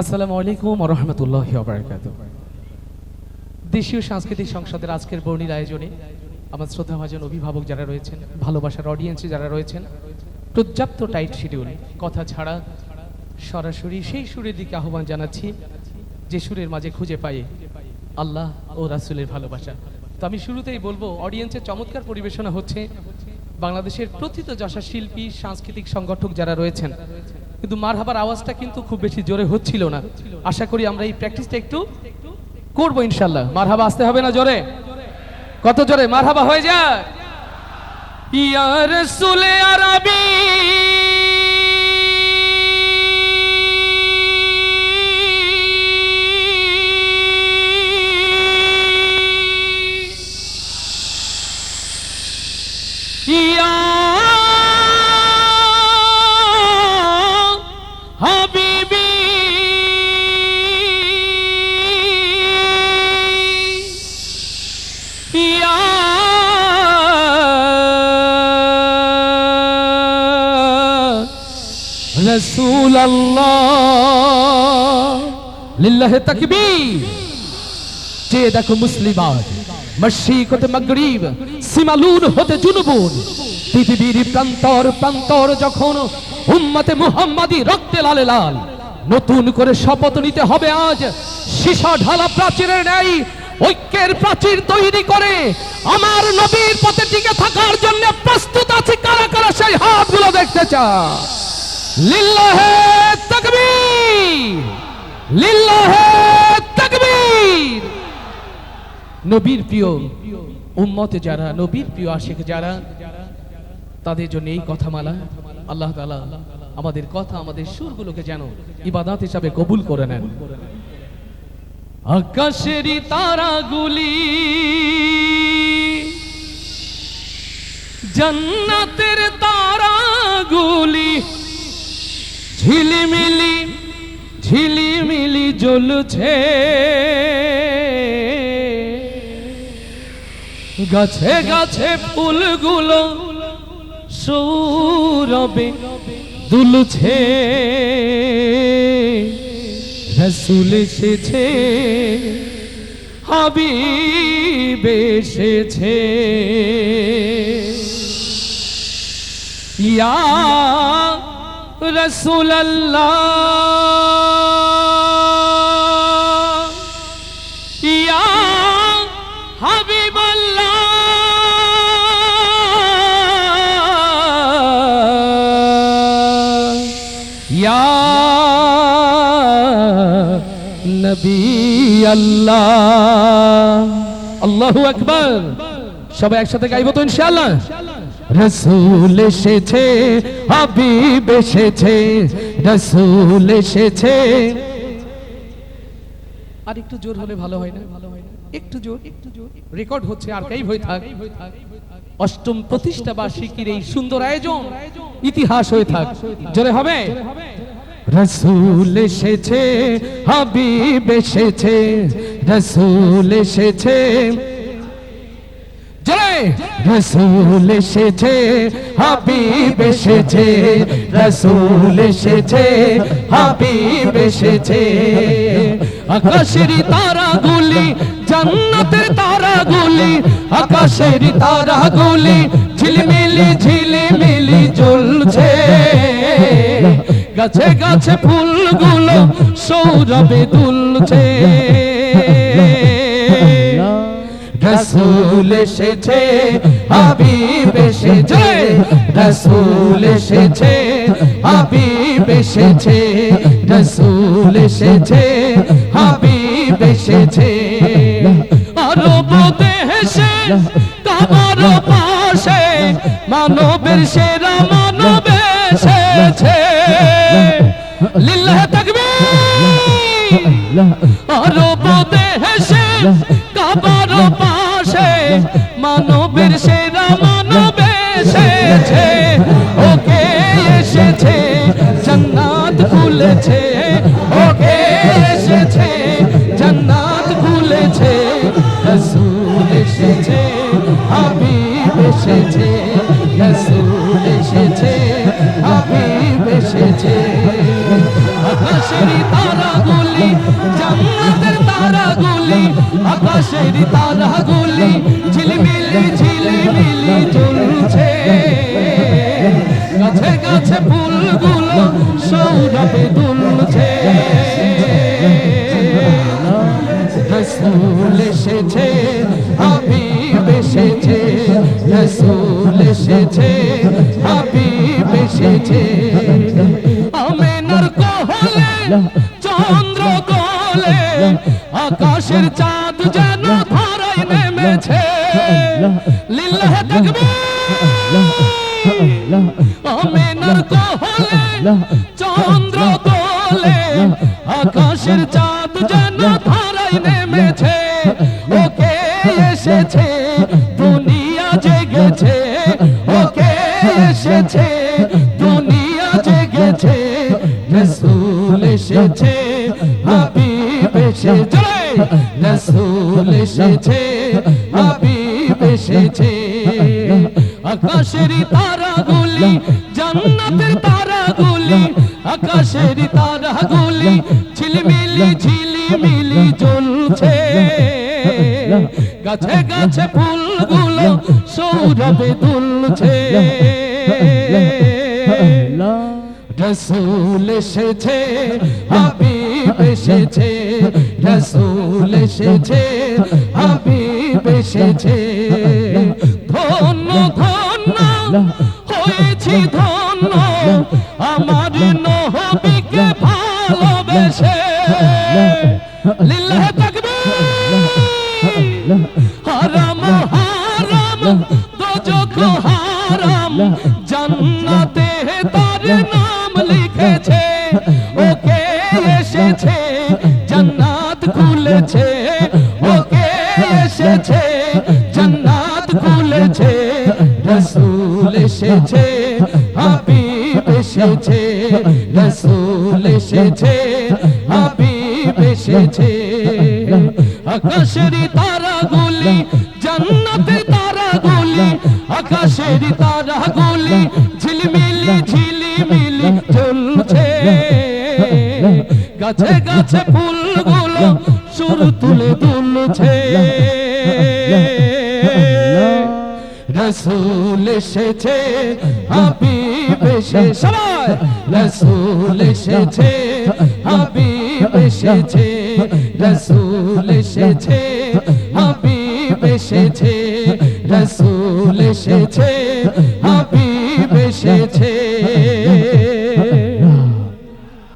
আসসালামু আলাইকুম রহমতুল্লাহ বারকাত দেশীয় সাংস্কৃতিক সংসদের আজকের বর্ণিল আয়োজনে আমার শ্রদ্ধাভাজন অভিভাবক যারা রয়েছেন, ভালোবাসার অডিয়েন্সে যারা রয়েছেন, পর্যাপ্ত টাইট শিডিউল কথা ছাড়া সরাসরি সেই সুরের দিকে আহ্বান জানাচ্ছি, যে সুরের মাঝে খুঁজে পাই আল্লাহ ও রাসুলের ভালোবাসা। তো আমি শুরুতেই বলব অডিয়েন্সের চমৎকার পরিবেশনা হচ্ছে বাংলাদেশের প্রথিত যশা শিল্পী, সাংস্কৃতিক সংগঠক যারা রয়েছেন কিন্তু মার হাবার আওয়াজটা কিন্তু খুব বেশি জোরে হচ্ছিল না। আশা করি আমরা এই প্র্যাকটিসটা একটু করব ইনশাল্লাহ মার হাবা আসতে হবে না জোরে? কত জোরে? মার হাবা হয়ে যায় ইয়ার সুলে আরবি। রসুল লিল্লাহে তাকবীর। যে দেখো মুসলিম মশিক হতে মগরিব, সীমালুন হতে জুনুবুন। পৃথিবীর প্রান্তর প্রান্তর যখন উম্মতে মুহাম্মাদি রক্তে লালে লাল, নতুন করে শপথ নিতে হবে আজ। সীসা ঢালা প্রাচীরের ন্যায়, ঐক্যের প্রাচীর তৈরি করে আমার নবীর পথে টিকে থাকার জন্য প্রস্তুত আছে কারা কারা সেই হাতগুলো দেখতে চায়। লিল্লাহে তাকবীর নবীর প্রিয় উম্মতে যারা, নবীর প্রিয় আশিক যারা, তাদের জন্য এই কথামালা আল্লাহ তাআলা আমাদের কথা, আমাদের সুরগুলোকে যেন ইবাদত হিসাবে কবুল করে নেন। আকাশেরই তারাগুলি জান্নাতের তারাগুলি ঝিলিমিলি ঝিলিমিলি জ্বলছে। গাছে গাছে ফুলগুলো সৌরবে দুলছে। রসুল এসেছে এসেছে। ইয়া রসুল ইয়া হাবিব ইয়া নবী আল্লাহ আল্লাহু আকবার। সবাই একসাথে গাইবো তো ইনশাআল্লাহ। রসুল এসেছে হাবিব এসেছে রসুল এসেছে। আর একটু জোর হলে ভালো হয় না? ভালো হয় না একটু জোর একটু জোর। রেকর্ড হচ্ছে আর কাই হয়ে থাক। অষ্টম প্রতিষ্ঠা বার্ষিকীর এই সুন্দর আয়োজন ইতিহাস হয়ে থাক। জোরে হবে? রসুল এসেছে হাবিব এসেছে রসুল এসেছে। রসুল এসেছে, হাবিব এসেছে, রসুল এসেছে, হাবিব এসেছে। আকাশের তারাগুলি, জান্নাতের তারাগুলি, আকাশের তারাগুলি ঝিলমিলি, ঝিলিমিলি জ্বলছে। গাছে গাছে ফুলগুলো সৌরভে দুলছে। রসুল এসেছে, হাবিব এসেছে, রসুল এসেছে, হাবিব এসেছে, রসুল এসেছে, হাবিব এসেছে। আরব দেশে পাশে, মানবের সেরা মানব এসেছে। লিল্লাহ তাকবীর! আরব দেশে কাবার পাশে মানবের সেরা মানব এসেছে। ওকে এসেছে, জান্নাত খুলেছে। ওকে এসেছে, জান্নাত খুলেছে। রসুল এসেছে, হাবিব এসেছে। রসুল এসেছে, হাবিব এসেছে। আকাশের তারাগুলি জান্নাতের তারাগুলি আকাশের তারাগুলি ঝিলমিলি ঝিলমিলি জ্বলছে গাছে গাছে ফুলগুলো সৌরভে দুলছে চন্দ্র কোলে আকাশের চাঁদ যেন ধরায় নেমেছে। লিল্লাহ আমেনার কোহলে চন্দ্র কোলে আকাশের চাঁদ যেন ধরায় এসেছে, হাবিব এসেছে। রসুল এসেছে, হাবিব এসেছে। আকাশের তারাগুলি, জান্নাতের তারাগুলি, আকাশের তারাগুলি ঝিলমিলি, ঝিলিমিলি জ্বলছে। গাছে গাছে ফুলগুলো সৌরভে দুলছে। রসুল এসেছে, হাবিব এসেছে, রসুল এসেছে, হাবিব এসেছে। ধন্য ধন্য, হয়েছি ধন্য, আমার নহবিকে ভালোবেসে। লিল্লাহ তাকবীর। হারাম হারাম, দোজখ, হারাম। জান্নাতে তার নাম এসেছে জান্নাত খুলেছে, ওকে এসেছে, জান্নাত খুলেছে, রসুল এসেছে, হাবিব এসেছে, রসুল এসেছে, হাবিব এসেছে। আকাশের তারাগুলি জান্নাতে তারাগুলি আকাশের তারাগুলি ঝিলমিলি ঝিলিমিলি গাছে গাছে ফুলগুলো সুর তুলে দুলছে রসুল এসেছে, হাবিব এসে, সবাই রসুল এসেছে, হাবিব এসেছে, রসুল এসেছে, হাবিব এসেছে, রসুল এসেছে, হাবিব এসেছে।